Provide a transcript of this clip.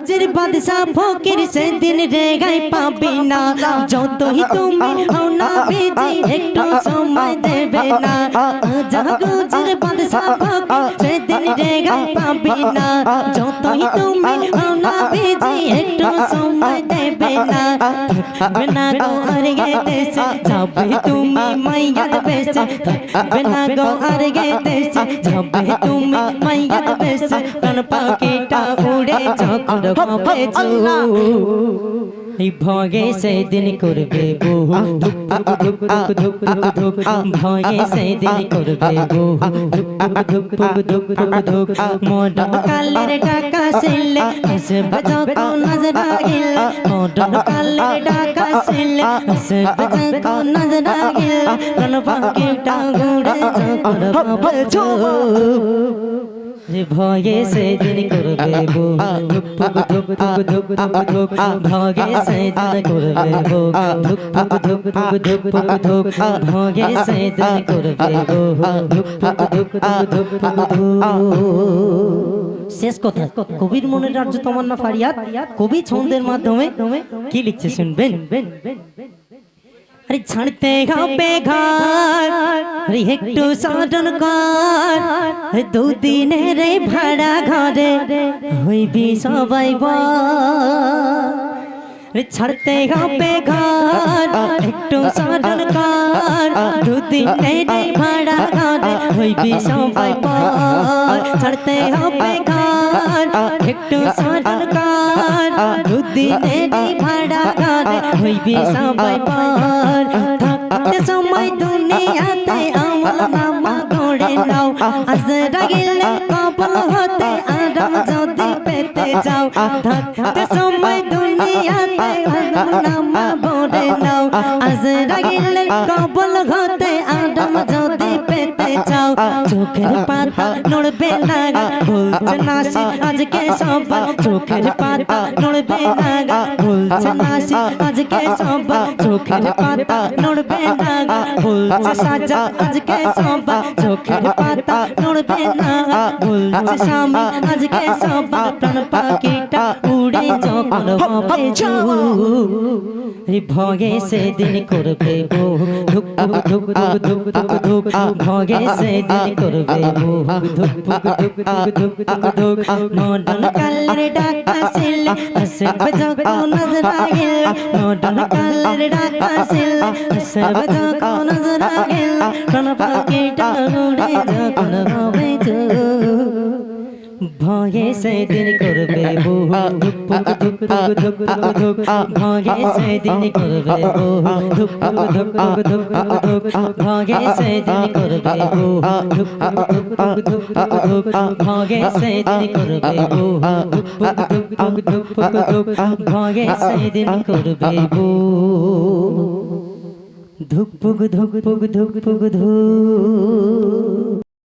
गुजर बादशाह फोकिर से दिन रह गए पाबिना। जो तो ही तुम्हें औना भेजे एक तो समय दे बेना। जा गुजर बादशाह फोकिर से दिन रह गए पाबिना। जो तो ही तुम्हें औना भेजे एक तो समय दे बेना। बिना गो अरे देश, जब तुम्हें मैया बेस बिना गो अरे देश, जब तुम्हें मैया बेस प्रण पाके এই ভয়ে সেদিন করবে বহু ধুক ধুক ধুক ধুক ধুক ভয়ে সেদিন করবে বহু ধুক ধুক ধুক ধুক মডন কালের টাকা সিলে এসে বাজাও কো নজর আগিল মডন কালের টাকা সিলে এসে বাজাও কো নজর আগিল প্রাণ পাখিটা উড়ে যখন হবে রে ভয়ে সেদিন করবে বো ধুক ধুক ধুক ধুক ধুক ধুক ভয়ে সেদিন করবে বো ধুক ধুক ধুক ধুক ধুক ধুক ভয়ে সেদিন করবে বো ধুক ধুক ধুক ধুক ধুক শেষ কথা কবির মনের রাজ্য তোমার না ফারিয়াদ কবি ছন্দের মাধ্যমে কি লিখছে শুনবেন আরে ছাড়তে হবে ঘর আরে একটু সাধন কর আরে দুদিনের এই ভাড়া ঘরে হইবি সবাই বল আরে ছাড়তে হবে ঘর একটু সাধন কর দুদিনের এই ভাড়া ঘরে হইবি সবাই বল ছাড়তে হবে ঘর একটু সাধন কর দুদিনের এই ভাড়া ঘরে হইবি সবাই বল থাকতে সময় দুনিয়াতে আমল নামা গড়ে নাও আজরা গেলে কবল হতে আরাম যদি পেতে যাও থাকতে সময় দুনিয়াতে আমল নামা চোখের পাতা নড়বে না বলছে নাসি আজকে সবাই চোখের পাতা নড়বে না বলছে নাসি আজকে সবাই চোখের পাতা নড়বে না বলছে সাজা আজকে সবাই চোখের পাতা নড়বে না বলছে স্বামী আজকে সবাই প্রাণ পাখিটা উড়ে যখন হবে ভয়ে সেদিন করবে বো ধুক ধুক ধুক ধুক ধুক ধুক ভয়ে সেদিন করবে বো ধুক ধুক ধুক ধুক ধুক ধুক মডন কালের ডাকা সিল আসর বজাও কো নজর আগিল মডন কালের ডাকা সিল আসর বজাও কো নজর আগিল প্রাণ পাখিটা উড়ে যখন হবে ভয়ে সেদিন করবে বহু ধুক ধুক ধুক ধুক ধুক ধুক ধুক